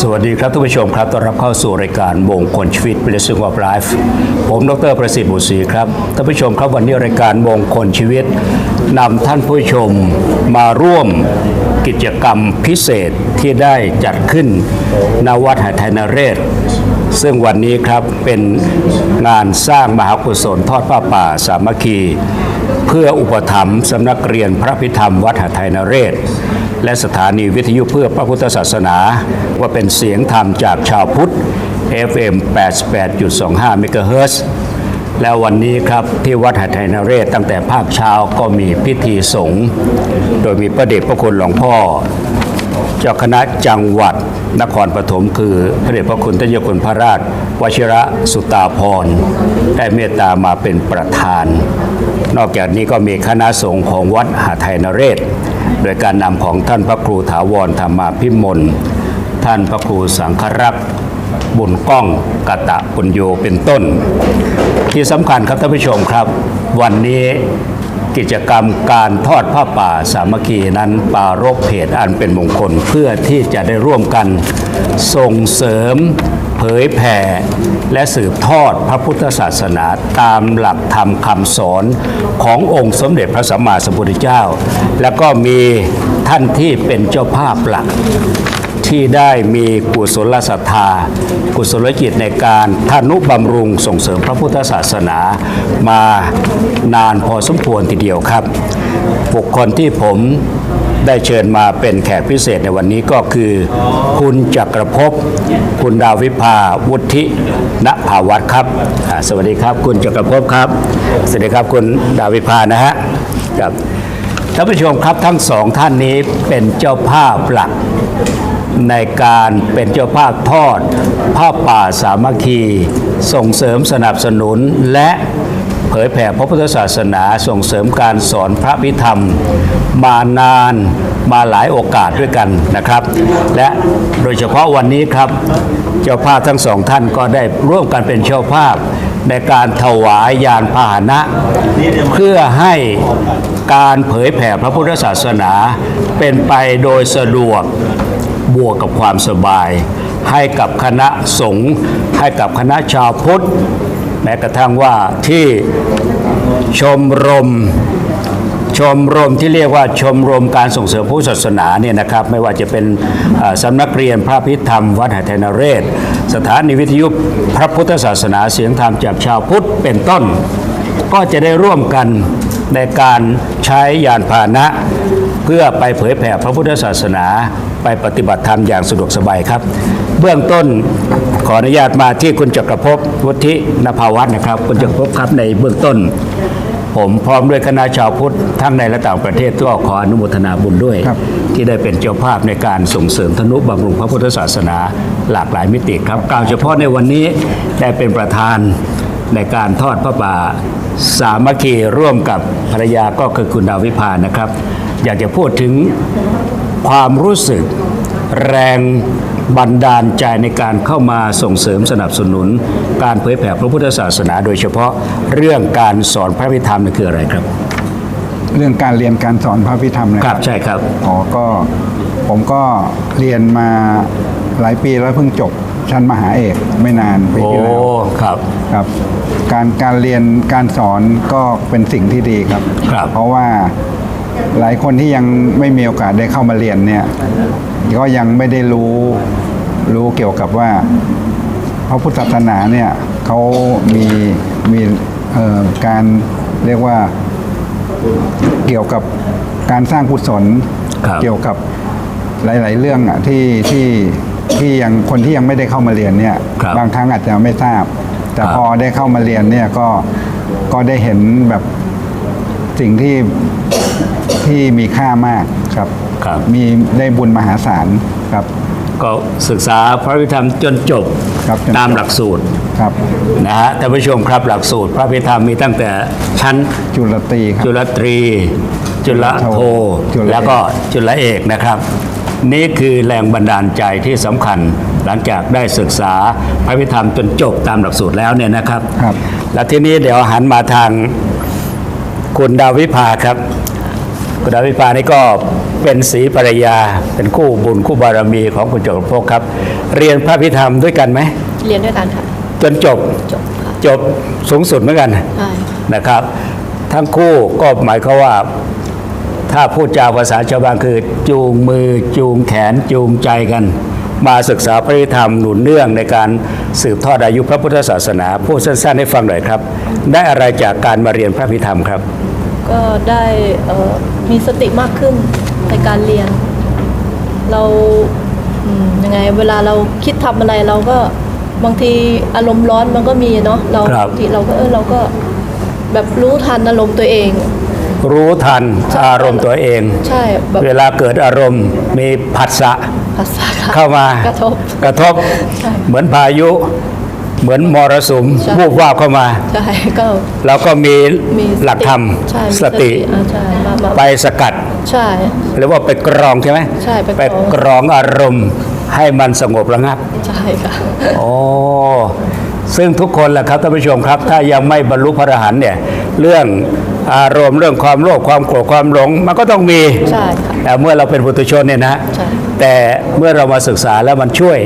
สวัสดีครับท่านผู้ชมครับต้อนรับเข้าสู่รายการมงคลชีวิต Blessing of Life ผมดรประสิทธิ์บุตรศรีครับท่านผู้ชมครับวันนี้รายการมงคลชีวิตนำท่านผู้ชมมาร่วมกิจกรรมพิเศษที่ได้จัดขึ้นณวัดหาไทยนเรศ ซึ่งวันนี้ครับเป็นงานสร้างมหากุศลทอดผ้าป่าสามัคคี เพื่ออุปถัมภ์สำนักเรียนพระพิธรรมวัดหาไทยนเรศ และสถานีวิทยุเพื่อพระพุทธศาสนา ว่าเป็นเสียงธรรมจากชาวพุทธ FM 88.25เมกะเฮิรตซ์แล้ววันนี้ครับที่วัดหัดไทยนเรศตั้งแต่ภาคเช้าก็มีพิธีสงฆ์โดยมีพระเดชพระคุณหลวงพ่อ เจ้าคณะจังหวัดนครปฐมคือพระเดชพระคุณทานยคุณพระราชวชิระสุตาพรได้เมตตามาเป็นประธาน นอกจากนี้ก็มีคณะสงฆ์ของวัดหาไทยนเรศ โดยการนำของท่านพระครูถาวรธรรมาพิมลท่านพระครูสังฆรักษ์บุญก้องกตะปุญโยเป็นต้น ที่สำคัญครับท่านผู้ชมครับ วันนี้กิจกรรมการทอดผ้าป่าสามัคคีนั้นปรารบเพจอันเป็นมงคลเพื่อที่จะได้ร่วมกันส่งเสริม ยแผ่และสืบทอดพระพุทธศาสนาตามหลักธรรมคำสอนขององค์สมเด็จพระสัมมาสัมพุทธเจ้า แล้วก็มีท่านที่เป็นเจ้าภาพหลักที่ได้มีกุศลศรัทธา กุศลจิตในการทานุบำรุงส่งเสริมพระพุทธศาสนามานานพอสมควรทีเดียวครับ บุคคลที่ผม ได้เชิญมาเป็นแขกพิเศษในวันนี้ก็คือ คุณจักรภพคุณดาวิภาวุฒิณภาวัตครับ สวัสดีครับ คุณจักรภพครับ สวัสดีครับคุณดาวิภานะฮะครับท่านผู้ชมครับทั้งสองท่านนี้เป็นเจ้าภาพหลักในการเป็นเจ้าภาพทอด ผ้าป่าสามัคคี ส่งเสริมสนับสนุนและ ยแผ่พระพุทธศาสนาส่งเสริมการสอนพระพิธรรม มานานมาหลายโอกาสด้วยกันนะครับ และโดยเฉพาะวันนี้ครับ เจ้าภาพทั้งสองท่านก็ได้ร่วมกันเป็นเจ้าภาพในการถวายยานพาหนะ เพื่อให้การเผยแผ่พระพุทธศาสนาเป็นไปโดยสะดวกบวกกับความสบาย ให้กับคณะสงฆ์ให้กับคณะชาวพุทธ แม้กระทั่งว่าที่ชมรมชมรมที่เรียกว่าชมรมการส่งเสริมพุทธศาสนาเนี่ยนะครับไม่ว่าจะเป็นสำนักเรียนพระพิธรรม วัดหทัยนเรศ สถานีวิทยุพระพุทธศาสนาเสียงธรรมจากชาวพุทธเป็นต้น ก็จะได้ร่วมกันในการใช้ยานพาหนะ เพื่อไปเผยแผ่พระพุทธศาสนา ไปปฏิบัติธรรมอย่างสะดวกสบายครับ เบื้องต้นขออนุญาตมาที่คุณจักรภพวุฒินภาวัฒน์นะครับ คุณจักรภพครับในเบื้องต้น ผมพร้อมด้วยคณะชาวพุทธทั้งในและต่างประเทศก็ขออนุโมทนาบุญด้วยครับที่ได้เป็นเจ้าภาพในการส่งเสริมธนุบำรุงพระพุทธศาสนาหลากหลายมิติครับกล่าวเฉพาะในวันนี้ได้เป็นประธานในการทอดพระป่าสามัคคีร่วมกับภรรยาก็คือคุณดาวิพานะครับ อยากจะพูดถึงความรู้สึกแรง บันดาลใจในการเข้ามาส่งเสริมสนับสนุน การเผยแผ่พระพุทธศาสนา โดยเฉพาะเรื่องการสอนพระพิธรรมนี่คืออะไรครับ เรื่องการเรียนการสอนพระพิธรรมนะคครัรับบใช่ครับอ๋อก็ผมก็เรียนมาหลายปีแล้วเพิ่งจบชั้นมหาเอกไม่นานปีโอ้ที่แล้วครับครับการการเรียนการสอนก็เป็นสิ่งที่ดีครับครับ เพราะว่า หลายคนที่ยังไม่มีโอกาสได้เข้ามาเรียนเนี่ย ก็ยังไม่ได้รู้รู้เกี่ยวกับว่าพระพุทธศาสนาเนี่ยเขามีมีเอ่อการเรียกว่าเกี่ยวกับการสร้างกุศลครับเกี่ยวกับหลาย ๆ เรื่องอะที่ที่ที่ยังคนที่ยังไม่ได้เข้ามาเรียนเนี่ยครับบางครั้งอาจจะไม่ทราบ แต่ครับพอได้เข้ามาเรียนเนี่ยก็ก็ได้เห็นแบบ สิ่งที่ที่มีค่ามากครับครับ มีได้บุญมหาศาลครับ ก็ศึกษาพระพิธรรมจนจบครับจนจบ ตามหลักสูตรครับ นะฮะท่านผู้ชมครับหลักสูตร พระพิธรรมมีตั้งแต่ชั้น จุลตรีครับ จุลตรี จุลโท จุลเอก แล้วก็จุลเอกนะครับ นี่คือแรงบันดาลใจที่สำคัญ หลังจากได้ศึกษาพระพิธรรมจนจบตามหลักสูตรแล้วเนี่ยนะครับ ครับ แล้วทีนี้เดี๋ยวหันมาทาง คุณดาวิภาครับ คุณดาวิภานี่ก็เป็นศรีภรรยา เป็นคู่บุญคู่บารมีของคุณจักรภพครับ เรียนพระพิธรรมด้วยกันไหม เรียนด้วยกันค่ะ จนจบ จบค่ะ จบสูงสุดเหมือนกันใช่นะครับ ทั้งคู่ก็หมายความว่าถ้าพูดจาภาษาชาวบ้านคือจูงมือจูงแขนจูงใจกัน มาศึกษาพระธรรมหนุนเนื่องในการสืบทอดอายุพระพุทธศาสนา พูดสั้นๆให้ฟังหน่อยครับ ได้อะไรจากการมาเรียนพระพิธรรมครับ ก็ได้เอ่อมีสติมากขึ้นในการเรียน เราอืมยังไงเวลาเราคิดทำอะไรเราก็บางทีอารมณ์ร้อนมันก็มีเนาะเราครับบางทีเราก็เออเราก็แบบรู้ทันอารมณ์ตัวเอง รู้ทันอารมณ์ตัวเอง ใช่แบบเวลาเกิดอารมณ์มีผัสสะภาษาเข้ามากระทบกระทบใช่เหมือนพายุ เหมือนมรสุมใช่วูบวาบเข้ามาใช่ก็เราก็มีมีหลักธรรมใช่มีสติอ่าใช่มามาไปสกัดใช่หรือว่าไปกรองใช่ไหมใช่ไปกรองไปกรองอารมณ์ให้มันสงบระงับใช่ค่ะโอ้ซึ่งทุกคนแหละครับท่านผู้ชมครับ ถ้ายังไม่บรรลุพระอรหันต์เนี่ยเรื่องอารมณ์เรื่องความโลภความโกรธความหลงมันก็ต้องมีใช่ค่ะแต่เมื่อเราเป็นปุถุชนเนี่ยนะใช่แต่เมื่อเรามาศึกษาแล้วมันช่วย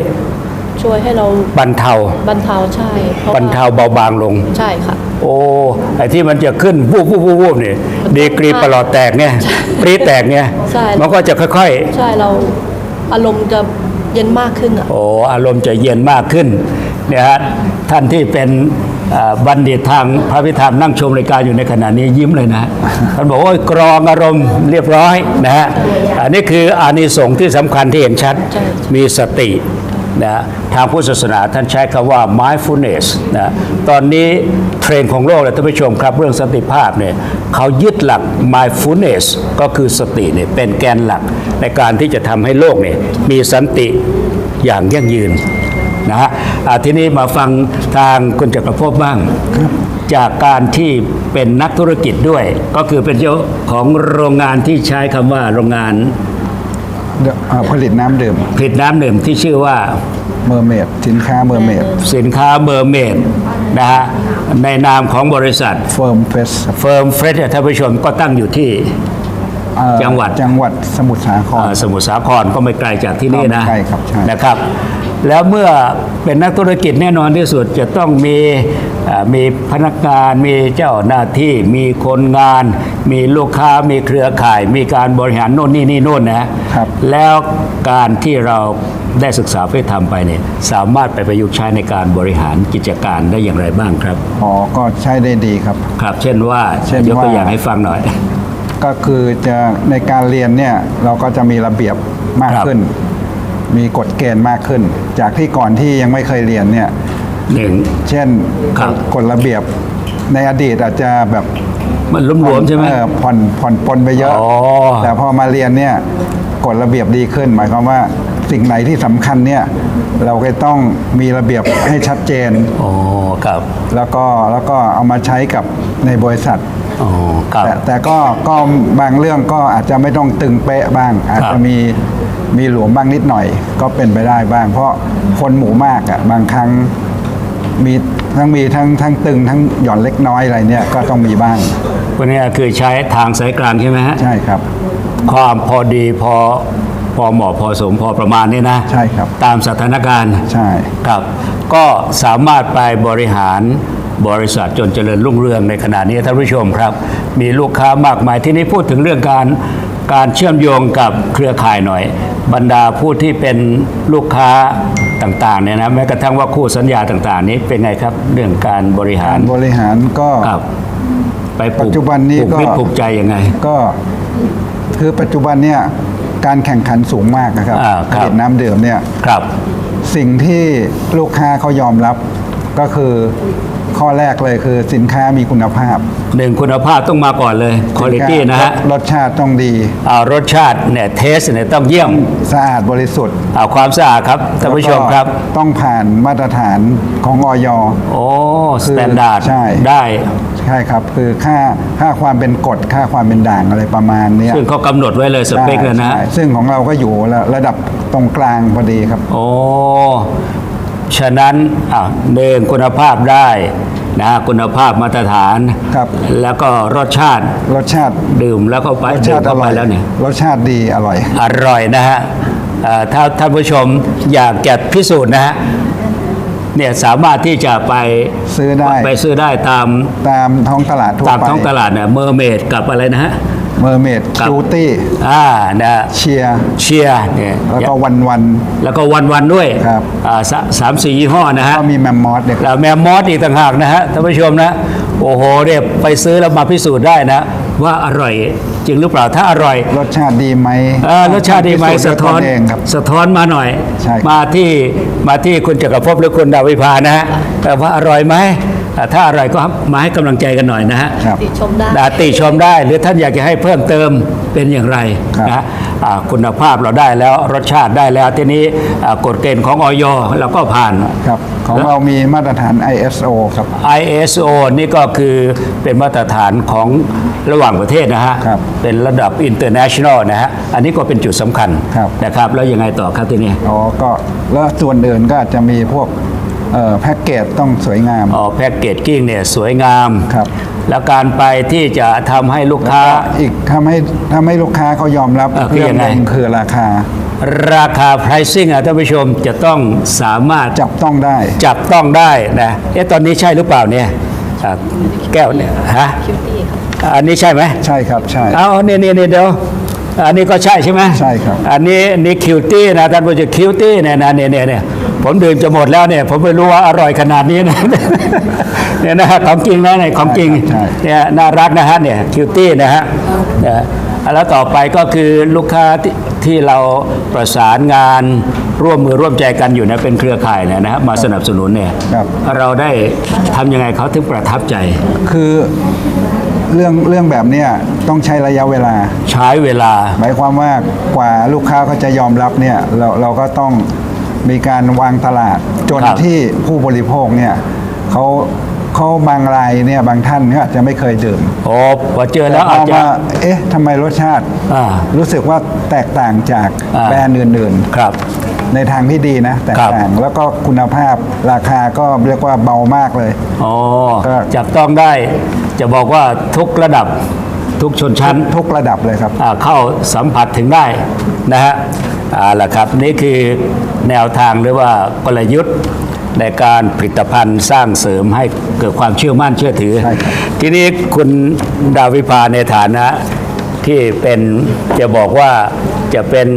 ช่วยให้เราบรรเทาบรรเทาใช่พะบรรเทาเบาบางลง ใช่ค่ะ โอ้ไอ้ที่มันจะขึ้นวูบวูบวูบวูบเนี่ยดีกรีประหลอดแตกเนี่ยปรีดแตกเนี่ยใช่ มันก็จะค่อยใช่เราอารมณ์จะเย็นมากขึ้นอะ ๆ โอ้อารมณ์จะเย็นมากขึ้นเนี่ยฮะท่านที่เป็นเอ่อบัณฑิตทางพระพิธรรมนั่งชมรายการอยู่ในขณะนี้ยิ้มเลยนะท่านบอกว่าโอ้ยกรองอารมณ์เรียบร้อยนะฮะอันนี้คืออานิสงส์ที่สำคัญที่เห็นชัด ใช่ มีสติ นะทางพุทธศาสนาท่านใช้คำว่า mindfulness นะตอนนี้เทรนด์ของโลกเลยท่านผู้ชมครับ เรื่องสติภาพเนี่ยเขายึดหลัก mindfulness ก็คือสติเนี่ยเป็นแกนหลักในการที่จะทำให้โลกเนี่ยมีสันติอย่างยั่งยืนนะฮะทีนี้มาฟังทางคุณจักรภพบ้าง จากการที่เป็นนักธุรกิจด้วย ก็คือเป็นเจ้าของโรงงานที่ใช้คำว่าโรงงาน อ่อผลิตน้ำดื่ม ผลิตน้ำดื่มที่ชื่อว่าเมอร์เมดสินค้าเมอร์เมดสินค้าเมอร์เมดนะฮะในนามของบริษัทเฟิร์มเฟสเฟิร์มเฟรชท่านผู้ชมก็ตั้งอยู่ที่จังหวัดจังหวัดสมุทรสาครเอ่อสมุทรสาครก็ไม่ไกลจากที่นี่นะก็ไม่ไกลครับใช่นะครับ แล้วเมื่อเป็นนักธุรกิจแน่นอนที่สุดจะต้องมีเอ่อมีพนักงาน มีเจ้าหน้าที่ มีคนงาน มีลูกค้า มีเครือข่าย มีการบริหารโน่นนี่นี่โน่นนะครับ แล้วการที่เราได้ศึกษาเพื่อทำไปเนี่ยสามารถไปประยุกต์ใช้ในการบริหารกิจการได้อย่างไรบ้างครับ อ๋อ ก็ใช้ได้ดีครับ ครับ เช่นว่าเช่นยกตัวว่าอย่างให้ฟังหน่อย ก็คือจะในการเรียนเนี่ยเราก็จะมีระเบียบมากครับขึ้น มีกฎเกณฑ์มากขึ้น จากที่ก่อนที่ยังไม่เคยเรียนเนี่ยหนึ่ง เช่นครับ กฎระเบียบในอดีตอาจจะแบบมันรวมๆใช่ไหม เออผ่อนผ่อนปลนไปเยอะ อ๋อ แต่พอมาเรียนเนี่ยกฎระเบียบดีขึ้น หมายความว่าสิ่งไหนที่สำคัญเนี่ยเราก็ต้องมีระเบียบให้ชัดเจน อ๋อครับ แล้วก็แล้วก็เอามาใช้กับในบริษัท อ๋อครับ แต่แต่ก็ก็บางเรื่องก็อาจจะไม่ต้องตึงเป๊ะบ้าง อาจครัจะบมี มีหลวมบ้างนิดหน่อย ก็เป็นไปได้บ้าง เพราะคนหมู่มากอะบางครั้งมีทั้งมีทั้งทั้งตึงทั้งหย่อนเล็กน้อยอะไรเนี่ยก็ต้องมีบ้าง วันนี้คือใช้ทางสายกลางใช่ไหมฮะ ใช่ครับ ความพอดีพอพอเหมาะพอสมพอประมาณนี่นะ ใช่ครับ ตามสถานการณ์ใช่ครับก็สามารถไปบริหารบริษัทจนเจริญรุ่งเรืองในขณะนี้ท่านผู้ชมครับ มีลูกค้ามากมายที่นี้พูดถึงเรื่องการ การเชื่อมโยงกับเครือข่ายหน่อย บรรดาผู้ที่เป็นลูกค้าต่างๆเนี่ยนะแม้กระทั่งว่าคู่สัญญาต่างๆ นี้เป็นไงครับเรื่องการบริหารบริหารก็ครับไปปลูปัจจุบันนี้ปลูกก็มิตรปลูกใจยังไง ก็คือปัจจุบันเนี่ยการแข่งขันสูงมากนะครับอ่าผครับลิตน้ำดื่มเนี่ยครับ สิ่งที่ลูกค้าเขายอมรับก็คือ ข้อแรกเลยคือสินค้ามีคุณภาพ หนึ่งคุณภาพต้องมาก่อนเลยคุณภาพนะฮะรสชาติต้องดีเอารสชาติเนี่ยเทสเนี่ยต้องเยี่ยมสะอาดบริสุทธิ์เอาความสะอาดครับท่านผู้ชมครับแล้วก็ต้องผ่านมาตรฐานของออยโอ้สคือแตนดาร์ดใช่ได้ใช่ครับ คือค่าค่าความเป็นกรดค่าความเป็นด่างอะไรประมาณเนี้ยซึ่งเขากำหนดไว้เลยสเปคเลยนะใช่ซึ่งของเราก็อยู่ระระดับตรงกลางพอดีครับ โอ้ ฉะนั้นอะหนึ่งคุณภาพได้นะคุณภาพมาตรฐานครับแล้วก็รสชาติรสชาติดื่มแล้วเข้าไปรสดื่ชามติอเข้าไปร่อยแล้วเนี่ยรสชาติดีอร่อย อร่อยนะฮะเอ่อถ้าท่านผู้ชมอยากจะพิสูจน์นะฮะเนี่ยสามารถที่จะไปซื้อได้ไปซื้อได้ตามตามท้องตลาดทั่วตามไปท้องตลาดเนี่ยเมอร์เมดกับอะไรนะฮะ เมอร์เมดครับคิวตี้ อ่านะเชียร์ เชียร์เนี่ยแล้วก็วันวัน แล้วก็วันวันๆด้วยครับ อ่าสาสามสี่ยี่ห้อนะฮะ ก็มีแมมมอสเนี่ย แล้วแมมมอสอีกต่างหากนะฮะท่านผู้ชมนะ โอ้โหเนี่ยไปซื้อแล้วมาพิสูจน์ได้นะ ว่าอร่อยจริงหรือเปล่าถ้าอร่อยรสชาติดีไหมเอ่อรสชาติดีไหมพิสะด้วยท้อน ตเองครับ สะท้อนมาหน่อย ใช่ครับ มาที่มาที่คุณจักรภพหรือคุณดาวิภานะฮะแต่ว่าอร่อยไหมอ่า ถ้าอร่อยก็มาให้กำลังใจกันหน่อยนะฮะครับ ติชมได้ ดาติชมได้ หรือท่านอยากจะให้เพิ่มเติมเป็นอย่างไรครับนะฮะอ่าคุณภาพเราได้แล้วรสชาติได้แล้วทีนี้อ่ากฎเกณฑ์ของออยเราก็ผ่าน ครับ ของเรามีมาตรฐาน ISO ครับ ISO นี่ก็คือเป็นมาตรฐานของระหว่างประเทศนะฮะ ครับเป็นระดับ international นะฮะ อันนี้ก็เป็นจุดสำคัญครับ นะครับ แล้วยังไงต่อครับทีนี้ อ๋อก็แล้วส่วนอื่นก็อาจจะมีพวก เอ่อแพ็กเกจต้องสวยงาม อ๋อแพ็กเกจกิ้งเนี่ยสวยงามครับ แล้วการไปที่จะทำให้ลูกค้า อีกทำให้ทำให้ลูกค้าเขายอมรับเอ่อคือเรื่องยังหไง นึ่งคือราคาราคา pricing อะท่านผู้ชมจะต้องสามารถจับต้องได้ จับต้องได้นะเอ๊ะตอนนี้ใช่หรือเปล่าเนี่ยอะแก้วเนี่ยฮะคิวตี้ค่ะอันนี้ใช่ไหม ใช่ครับใช่ เอาเนี่ยเนี่ยเนี่ยเดี๋ยว อันนี้ก็ใช่ใช่ไหมใช่ครับ อันนี้นี่คิวตี้นะท่านผู้ชมคิวตี้เนี่ยนะเนี่ยเนี่ยเนี่ย ผมดื่มจะหมดแล้วเนี่ย ผมไม่รู้ว่าอร่อยขนาดนี้นะเนี่ยนะฮะของจริงนะเนี่ยของจริงใช่เนี่ยน่ารักนะฮะเนี่ยคิวตี้นะฮะเนี่ยแล้วต่อไปก็คือลูกค้าที่ที่เราประสานงานร่วมมือร่วมใจกันอยู่นะเป็นเครือข่ายเนี่ยนะฮะมาสนับสนุนเนี่ยครับเราได้ทำยังไงเขาถึงประทับใจ คือเรื่องเรื่องแบบเนี้ยต้องใช้ระยะเวลา ใช้เวลา หมายความว่ากว่าลูกค้าเขาจะยอมรับเนี่ยเราเราก็ต้อง มีการวางตลาดจนครับ ที่ผู้บริโภคเนี่ยเขาเขาบางรายเนี่ยบางท่านเนี่ยอาจจะไม่เคยดื่มโอ้พอเจอแล้วต่อาจพจะว่าเอ๊ะทำไมรสชาติ อ่ารู้สึกว่าแตกต่างจากอ่า แบรนด์อื่นครับๆในทางที่ดีนะ แตกครับ ต่างแล้วก็คุณภาพราคาก็เรียกว่าเบามากเลย อ๋อก็ จับต้องได้จะบอกว่าทุกระดับทุกชนชั้น ทุกระดับเลยครับ อ่าเข้าสัมผัสถึงได้นะฮะ เอาละครับนี่คือแนวทางหรือว่ากลยุทธ์ในการผลิตภัณฑ์สร้างเสริมให้เกิดความเชื่อมั่นเชื่อถือใช่ครับทีนี้คุณดาวิภาในฐานะที่เป็นจะบอกว่าจะเป็น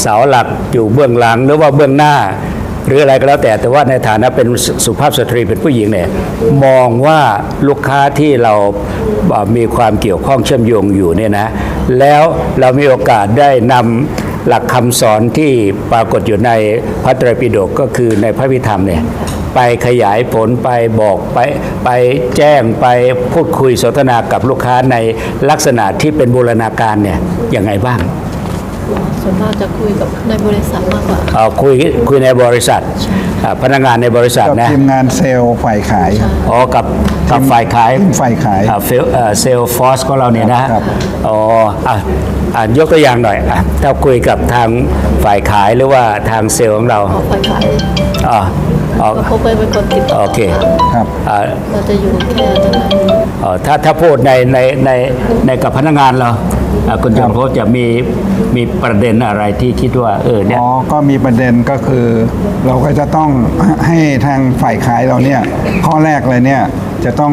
เสาหลักอยู่เบื้องหลังหรือว่าเบื้องหน้า หรืออะไรก็แล้วแต่แต่ว่าในฐานะเป็นสุสุภาพสตรีเป็นผู้หญิงเนี่ยมองว่าลูกค้าที่เราเอ่อมีความเกี่ยวข้องเชื่อมโยงอยู่เนี่ยนะ แล้วเรามีโอกาสได้นำ หลักคำสอนที่ปรากฏอยู่ในพระไตรปิฎกก็คือในพระวิธรรมเนี่ยไปขยายผลไปบอกไปไปแจ้งไปพูดคุยสนทนากับลูกค้าในลักษณะที่เป็นบูรณาการเนี่ยยังไงบ้าง วนมากจะคุยกับในบริษัทมากกว่า เอาคุยคุยในบริษัทอ่าพนักงานในบริษัทกับนะทีมงานเซลล์ฝ่ายขาย อ๋อกับกับฝ่ายขายทีมฝ่ายขายเซลล์ฟอร์สของเราเนี่ยนะครับ อ๋ออะอะยกตัวอย่างหน่อยอะถ้าคุยกับทางฝ่ายขายหรือว่าทางเซลล์ของเราออกไปขายอ๋ออ๋อก็พบไปเป็นคนติดต่อโอเค ครับ อ่าเราจะอยู่แค่นั้นนะอ๋อถ้าถ้าพูดในในในในกับพนักงานเราอะ คุณจอมพจน์จะมีมีประเด็นอะไรที่คิดว่าเออเนี่ยอ๋อก็มีประเด็นก็คือ เราก็จะต้องให้ทางฝ่ายขายเราเนี่ยข้อแรกเลยเนี่ยจะต้อง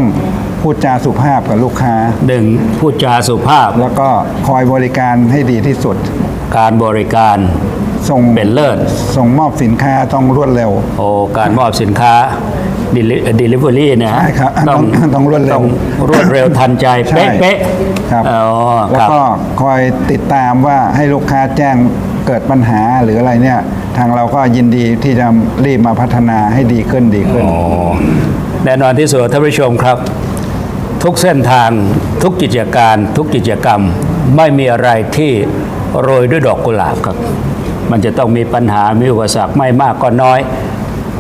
พูดจาสุภาพกับลูกค้าหนึ่งพูดจาสุภาพ แล้วก็คอยบริการให้ดีที่สุด การบริการส่งเป็นเลิศส่งมอบสินค้าต้องรวดเร็ว โอ้การมอบสินค้า delivery เนะฮะใช่ครับต้องต้องรวดเร็วต้องรวดเร็วทันใจใช่เป๊ะ ครับๆอ๋อแล้วครับ ก็คอยติดตามว่าให้ลูกค้าแจ้งเกิดปัญหาหรืออะไรเนี่ย ทางเราก็ยินดีที่จะรีบมาพัฒนาให้ดีขึ้นดีขึ้น อ๋อแน่นอนที่สุดท่านผู้ชมครับ ทุกเส้นทางทุกกิจการทุกกิจกรรมไม่มีอะไรที่โรยด้วยดอกกุหลาบครับ มันจะต้องมีปัญหามีอุปสรรคไม่มากก็น้อย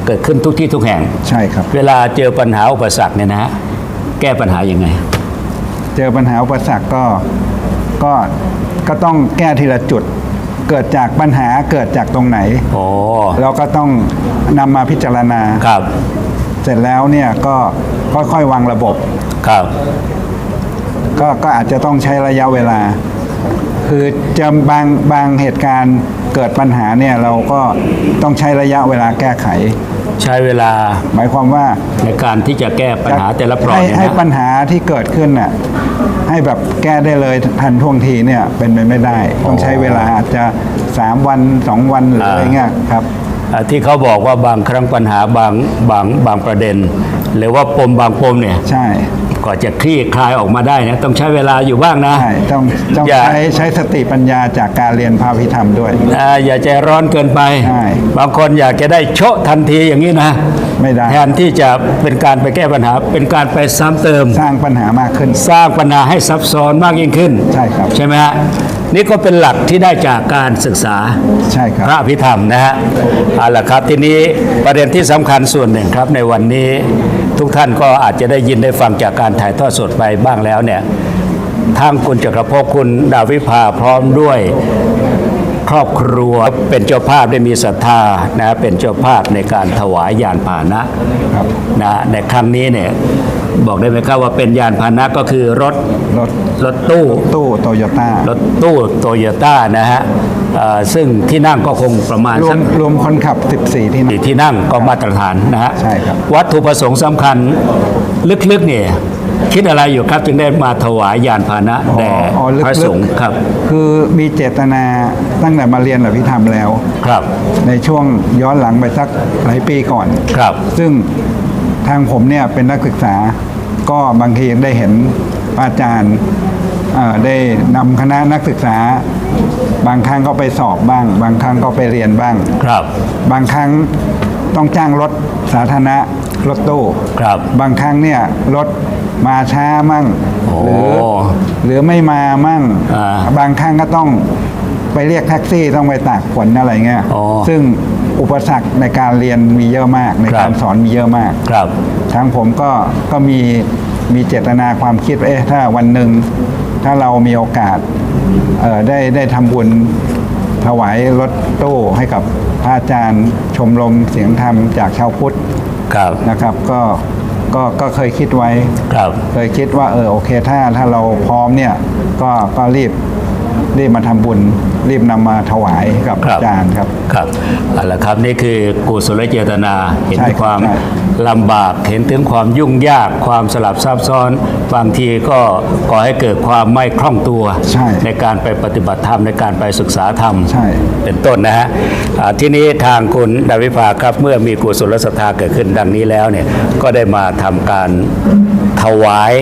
เกิดขึ้นทุกที่ทุกแห่ง ใช่ครับ เวลาเจอปัญหาอุปสรรคเนี่ยนะฮะแก้ปัญหายังไง เจอปัญหาอุปสรรคก็ก็ก็ต้องแก้ทีละจุด เกิดจากปัญหาเกิดจากตรงไหนโอ้เราก็ต้องนำมาพิจารณา ครับ เสร็จแล้วเนี่ยก็ค่อยๆวางระบบ ครับ ก็ก็อาจจะต้องใช้ระยะเวลา คือจะบางบางเหตุการณ์เกิดปัญหาเนี่ยเราก็ต้องใช้ระยะเวลาแก้ไข ใช้เวลาหมายความว่าในการที่จะแก้ปัญหาแต่ละปลอดให้เนี่ยให้ปันะญหาที่เกิดขึ้นน่ะให้แบบแก้ได้เลยทันท่วงทีเนี่ยเป็นไปไม่ได้ ต้องใช้เวลาอาจจะ 3 วัน 2 วันหรืออะไรเงี้ยครับ อ่าที่เขาบอกว่าบางครั้งปัญหาบางบางบางประเด็น หรือว่าปมบางปมเนี่ย ใช่ ก่อนจะคลี่คลายออกมาได้นะต้องใช้เวลาอยู่บ้างนะ ใช่ต้องต้องอย่า ใช้ใช้สติปัญญาจากการเรียนพระพิธรรมด้วย อ่าอย่าใจร้อนเกินไป ใช่บางคนอยากจะได้โชะทันทีอย่างนี้นะไม่ได้ แทนที่จะเป็นการไปแก้ปัญหา เป็นการไปซ้ำเติม สร้างปัญหามากขึ้น สร้างปัญหาให้ซับซ้อนมากยิ่งขึ้น ใช่ครับ ใช่ไหมฮะนี่ก็เป็นหลักที่ได้จากการศึกษาใช่ครับพระอภิธรรมนะฮะเอาละครับทีนี้ประเด็นที่สำคัญส่วนหนึ่งครับในวันนี้ ทุกท่านก็อาจจะได้ยินได้ฟังจากการถ่ายทอดสดไปบ้างแล้วเนี่ยทางคุณจักรภพคุณดาวิภาพร้อมด้วยครอบครัวเป็นเจ้าภาพได้มีศรัทธานะเป็นเจ้าภาพในการถวายยานพาหนะครับนะในครั้งนี้เนี่ยบอกได้ไหมครับว่าเป็นยานพาหนะก็คือรถรถรถตู้ตู้โตโยต้ารถตู้โตโยต้านะฮะเอ่อซึ่งที่นั่งก็คงประมาณรวสัมก รวมคนขับ 14 ที่นั่ง ที่นั่งก็มาตรฐานนะฮะใช่ครับ วัตถุประสงค์สำคัญลึกๆเนี่ยคิดอะไรอยู่ครับจึงได้มาถวายยานพาหนะแด่อ๋อลึกๆพระสงฆ์ครับคือมีเจตนาตั้งแต่มาเรียนอภิธรรมแล้ว ครับในช่วงย้อนหลังไปสักหลายปีก่อน ครับ ซึ่งทางผมเนี่ยเป็นนักศึกษา ก็บางทีได้เห็นพระอาจารย์เอ่อได้นำคณะนักศึกษา บางครั้งก็ไปสอบบ้าง บางครั้งก็ไปเรียนบ้าง ครับ บางครั้งต้องจ้างรถสาธารณะรถตู้ครับ บางครั้งเนี่ยรถมาช้ามั่งโอ้หรือหรือไม่มามั่งอ่าบางครั้งก็ต้องไปเรียกแท็กซี่ต้องไปตากฝนอะไรเงี้ยอ๋อซึ่งอุปสรรคในการเรียนมีเยอะมาก ในครับการสอนมีเยอะมากครับทางผมก็ก็มี มีเจตนาความคิดว่าเอ๊ะถ้าวันหนึ่งถ้าเรามีโอกาสเอ่อได้ได้ทำบุญถวายรถตู้ให้กับพระอาจารย์ชมรมเสียงธรรมจากชาวพุทธครับนะครับก็ก็ก็เคยคิดไว้ครับเคยคิดว่าเออโอเคถ้าถ้าเราพร้อมเนี่ยก็ก็รีบ รีบมาทำบุญ รีบนำมาถวายกับครับอาจารย์ครับครับเอาละครับนี่คือกุศลเจตนาเห็นใช่ถึงความใช่ลำบากเห็นถึงความยุ่งยากความสลับซับซ้อนบางทีก็ก่อให้เกิดความไม่คล่องตัวใช่การไปปฏิบัติธรรมในการไปศึกษาธรรมใช่เป็นต้นนะฮะอ่าที่นี้ทางคุณดาวิภาครับเมื่อมีกุศลศรัทธาเกิดขึ้นดังนี้แล้วเนี่ยก็ได้มาทำการถวาย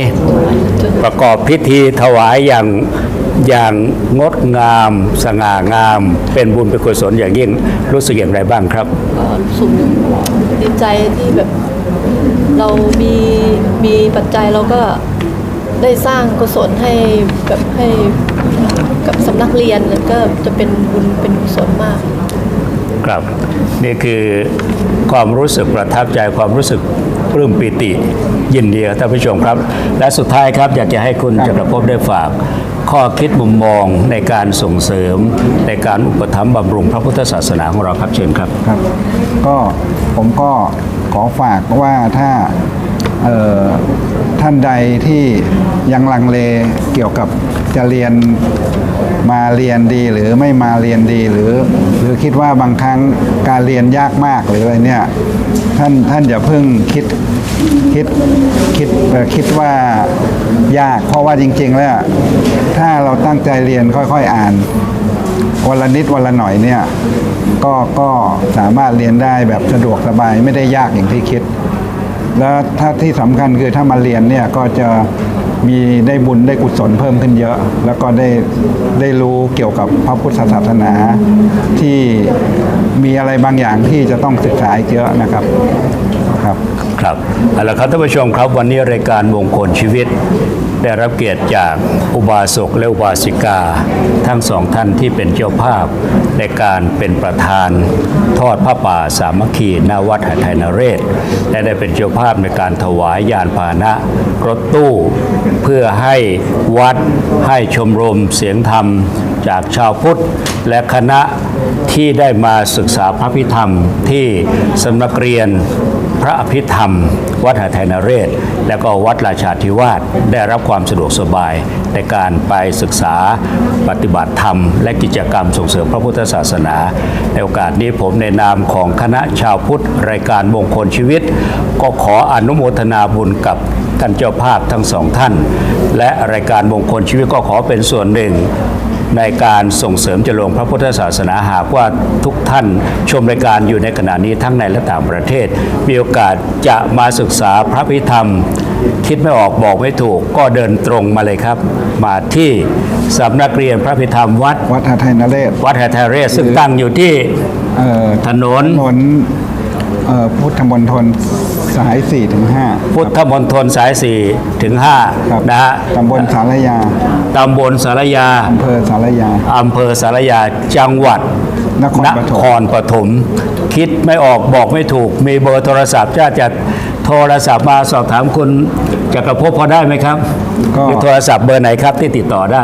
ประกอบพิธีถวายอย่าง อย่างงดงาม สง่างาม เป็นบุญเป็นกุศลอย่างยิ่งรู้สึกอย่างไรบ้างครับก็รู้สึกดีใจที่แบบเรามีมีปัจจัยเราก็ได้สร้างกุศลให้แบบให้กับสำนักเรียนก็จะเป็นบุญเป็นกุศลมาก ครับ นี่คือ ความรู้สึกประทับใจความรู้สึกปลื้มปิติยินดีครับท่านผู้ชมครับ และสุดท้ายครับอยากจะให้คุณจักรภพได้ฝาก ข้อคิดมุมมองในการส่งเสริม ในการอุปถัมภ์บำรุงพระพุทธศาสนาของเราครับเชิญครับ ครับ ก็ผมก็ขอฝากว่าถ้า ท่านใดที่ยังลังเลเกี่ยวกับจะเรียนมาเรียนดีหรือไม่มาเรียนดีหรือ หรือคิดว่าบางครั้งการเรียนยากมากหรืออะไรเนี่ยท่านท่านอย่าเพิ่งคิดคิดคิดคิดว่ายาก เพราะว่าจริง ๆ แล้ว ถ้าเราตั้งใจเรียนค่อยๆ อ่านวันละนิดวันละหน่อยเนี่ยก็ก็สามารถเรียนได้แบบสะดวกสบายไม่ได้ยากอย่างที่คิด แล้วถ้าที่สำคัญคือถ้ามาเรียนเนี่ยก็จะมีได้บุญได้กุศลเพิ่มขึ้นเยอะ แล้วก็ได้ได้รู้เกี่ยวกับพระพุทธศาสนาที่มีอะไรบางอย่างที่จะต้องศึกษาเยอะนะครับครับครับเอาละครับท่านผู้ชมครับวันนี้รายการมงคลชีวิต ได้รับเกียรติจากอุบาสกและอุบาสิกา ทั้งสองท่านที่เป็นเจ้าภาพ ในการเป็นประธานทอดผ้าป่าสามัคคีณวัดหทัยนเรศ และได้เป็นเจ้าภาพในการถวายยานพาหนะรถตู้ เพื่อให้วัดให้ชมรมเสียงธรรมจากชาวพุทธและคณะที่ได้มาศึกษาพระพิธรรมที่สำนักเรียน ระอภิธรรม วัดหาไทยนเรศ และก็วัดราชาธิวาสได้รับความสะดวกสบายในการไปศึกษาปฏิบัติธรรม และกิจกรรมส่งเสริมพระพุทธศาสนา ในโอกาสนี้ผมในนามของคณะชาวพุทธรายการมงคลชีวิต ก็ขออนุโมทนาบุญกับท่านเจ้าภาพทั้งสองท่าน และรายการมงคลชีวิตก็ขอเป็นส่วนหนึ่ง ในการส่งเสริมเจริญพระพุทธศาสนาหากว่าทุกท่านชมรายการอยู่ในขณะนี้ทั้งในและต่างประเทศ มีโอกาสจะมาศึกษาพระพิธรรม คิดไม่ออกบอกไม่ถูกก็เดินตรงมาเลยครับ มาที่สำนักเรียนพระพิธรรมวัดวัดหาไทยนเรศวัดแฮทเรศซึ่งตั้งอยู่ที่เอ่อถนนถนน เอ่อพุทธมณฑลสาย4ถึง5พุทธมณฑลสาย4ถึงครับ5นะฮะตำบลสารยาตำบลสารยาอำเภอสารยาอำเภอสารยาจังหวัดนครปฐมครปฐมคิดไม่ออกบอกไม่ถูก มีเบอร์โทรศัพท์จะจะโทรศัพท์มาสอบถามคุณจักรภพพอได้ไหมครับ ก็หรือโทรศัพท์เบอร์ไหนครับที่ติดต่อได้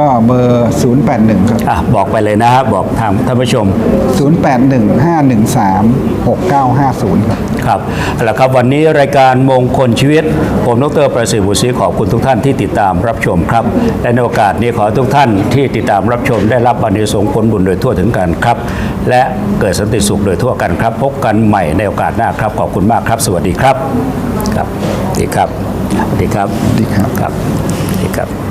ก็เบอร์ 081 ครับ อะบอกไปเลยนะครับบอกทางท่านผู้ชม 0815136950 ครับ ครับเอาละครับวันนี้รายการมงคลชีวิต ผมดรประสิทธิ์บุษรีขอบคุณทุกท่านที่ติดตามรับชมครับ และในโอกาสนี้ขอให้ทุกท่านที่ติดตามรับชมได้รับบันดีสงส์ผลบุญโดยทั่วถึงกันครับ และเกิดสันติสุขโดยทั่วกันครับ พบกันใหม่ในโอกาสหน้าครับ ขอบคุณมากครับ สวัสดีครับ ครับสวัสดีครับสวัสดีครับสวัสดีครับ ครับสวัสดีครับ